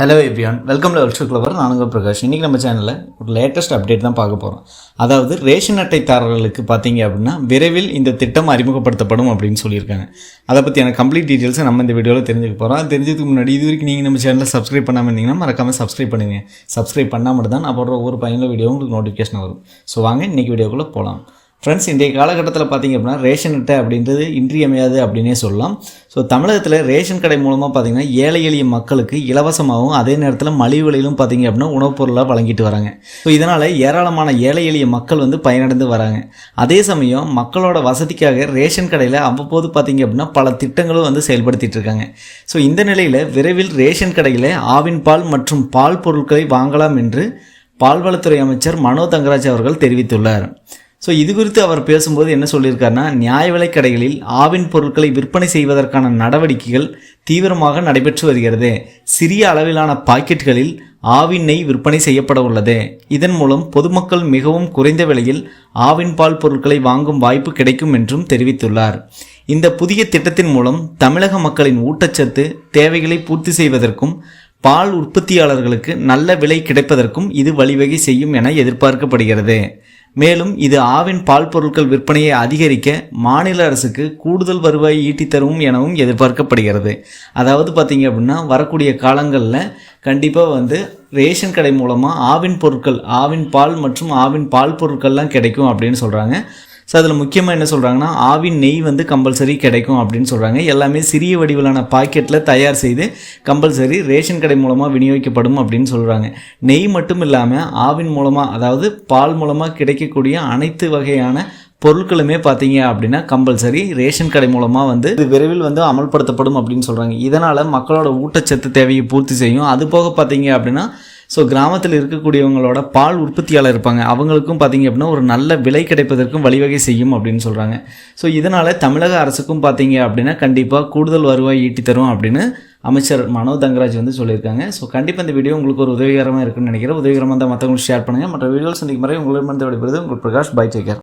Hello everyone welcome to ultra clever நானுங்க பிரகாஷ். இன்றைக்கி நம்ம சேனலில் ஒரு லேட்டஸ்ட் அப்டேட் தான் பார்க்க போகிறோம் அதாவது ரேஷன் அட்டைதாரர்களுக்கு பார்த்தீங்க அப்படின்னா விரைவில் இந்த திட்டம் அறிமுகப்படுத்தப்படும் அப்படின்னு சொல்லியிருக்காங்க. அதை பற்றியான கம்ப்ளீட் டீட்டெயில்ஸை நம்ம இந்த வீடியோவில் தெரிஞ்சுக்க போகிறோம் தெரிஞ்சதுக்கு முன்னாடி இது வரைக்கும் நீங்கள் நம்ம சேனலில் சப்ஸ்கிரைப் பண்ணாமல் இருந்தீங்கன்னா மறக்காமல் சப்ஸ்கிரைப் பண்ணுங்க. சப்ஸ்கிரைப் பண்ணால் மட்டும் தான் நான் போடுற ஒவ்வொரு பையனில் வீடியோ உங்களுக்கு நோட்டிஃபிகேஷன் வரும். ஸோ வாங்க இன்றைக்கி வீடியோக்குள்ளே போகலாம் ஃப்ரெண்ட்ஸ் இன்றைய காலகட்டத்தில் பார்த்திங்க அப்படின்னா ரேஷன் அட்டை அப்படின்றது இன்றியமையாது அப்படின்னே சொல்லலாம். ஸோ தமிழகத்தில் ரேஷன் கடை மூலமாக பார்த்தீங்கன்னா ஏழை எளிய மக்களுக்கு இலவசமாகவும் அதே நேரத்தில் மலிவு விலையிலும் பார்த்தீங்க அப்படின்னா உணவுப் பொருளாக வழங்கிட்டு வராங்க. ஸோ இதனால் ஏராளமான ஏழை எளிய மக்கள் வந்து பயனடைந்து வராங்க. அதே சமயம் மக்களோட வசதிக்காக ரேஷன் கடையில் அவ்வப்போது பார்த்தீங்க அப்படின்னா பல திட்டங்களும் வந்து செயல்படுத்திட்டு இருக்காங்க. ஸோ இந்த நிலையில் விரைவில் ரேஷன் கடையில் ஆவின் பால் மற்றும் பால் பொருட்களை வாங்கலாம் என்று பால்வளத்துறை அமைச்சர் மனோ தங்கராஜ் அவர்கள் தெரிவித்துள்ளார். ஸோ இது குறித்து அவர் பேசும்போது என்ன சொல்லியிருக்காருன்னா நியாய விலைக் கடைகளில் ஆவின் பொருட்களை விற்பனை செய்வதற்கான நடவடிக்கைகள் தீவிரமாக நடைபெற்று வருகிறது. சிறிய அளவிலான பாக்கெட்டுகளில் ஆவின் நெய் விற்பனை செய்யப்பட உள்ளது. இதன் மூலம் பொதுமக்கள் மிகவும் குறைந்த விலையில் ஆவின் பால் பொருட்களை வாங்கும் வாய்ப்பு கிடைக்கும் என்றும் தெரிவித்துள்ளார். இந்த புதிய திட்டத்தின் மூலம் தமிழக மக்களின் ஊட்டச்சத்து தேவைகளை பூர்த்தி செய்வதற்கும் பால் உற்பத்தியாளர்களுக்கு நல்ல விலை கிடைப்பதற்கும் இது வழிவகை செய்யும் என எதிர்பார்க்கப்படுகிறது. மேலும் இது ஆவின் பால் பொருட்கள் விற்பனையை அதிகரிக்க மாநில அரசுக்கு கூடுதல் வருவாய் ஈட்டித்தரும் எனவும் எதிர்பார்க்கப்படுகிறது. அதாவது பார்த்தீங்க அப்படின்னா வரக்கூடிய காலங்களில் கண்டிப்பாக வந்து ரேஷன் கடை மூலமாக ஆவின் பொருட்கள் ஆவின் பால் மற்றும் ஆவின் பால் பொருட்கள்லாம் கிடைக்கும் அப்படின்னு சொல்கிறாங்க ஸோ அதில் முக்கியமாக என்ன சொல்கிறாங்கன்னா ஆவின் நெய் வந்து கம்பல்சரி கிடைக்கும் அப்படின்னு சொல்கிறாங்க எல்லாமே சிறிய வடிவிலான பாக்கெட்டில் தயார் செய்து கம்பல்சரி ரேஷன் கடை மூலமாக விநியோகிக்கப்படும் அப்படின்னு சொல்கிறாங்க நெய் மட்டும் இல்லாமல் ஆவின் மூலமாக அதாவது பால் மூலமாக கிடைக்கக்கூடிய அனைத்து வகையான பொருட்களுமே பார்த்தீங்க அப்படின்னா கம்பல்சரி ரேஷன் கடை மூலமாக வந்து இது விரைவில் வந்து அமல்படுத்தப்படும் அப்படின்னு சொல்கிறாங்க இதனால் மக்களோட ஊட்டச்சத்து தேவையை பூர்த்தி செய்யும். அது போக பார்த்தீங்க அப்படின்னா ஸோ கிராமத்தில் இருக்கக்கூடியவங்களோட பால் உற்பத்தியாளர் இருப்பாங்க. அவங்களுக்கும் பார்த்தீங்க அப்படின்னா ஒரு நல்ல விலை கிடைப்பதற்கும் வழிவகை செய்யும் அப்படின்னு சொல்கிறாங்க ஸோ இதனால் தமிழக அரசுக்கும் பார்த்தீங்க அப்படின்னா கண்டிப்பாக கூடுதல் வருவாய் ஈட்டி தரும் அப்படின்னு அமைச்சர் மனோ தங்கராஜ் வந்து சொல்லியிருக்காங்க. ஸோ கண்டிப்பாக இந்த வீடியோ உங்களுக்கு ஒரு உதவிகரமாக இருக்குன்னு நினைக்கிறேன். உதவிகரமாக இருந்தால் மற்றவங்களுக்கு ஷேர் பண்ணுங்கள் மற்ற வீடியோஸ் சந்திக்கும் முறை உங்களிடமிருந்து விடைபெறுது உங்கள் பிரகாஷ் பை டேக்கர்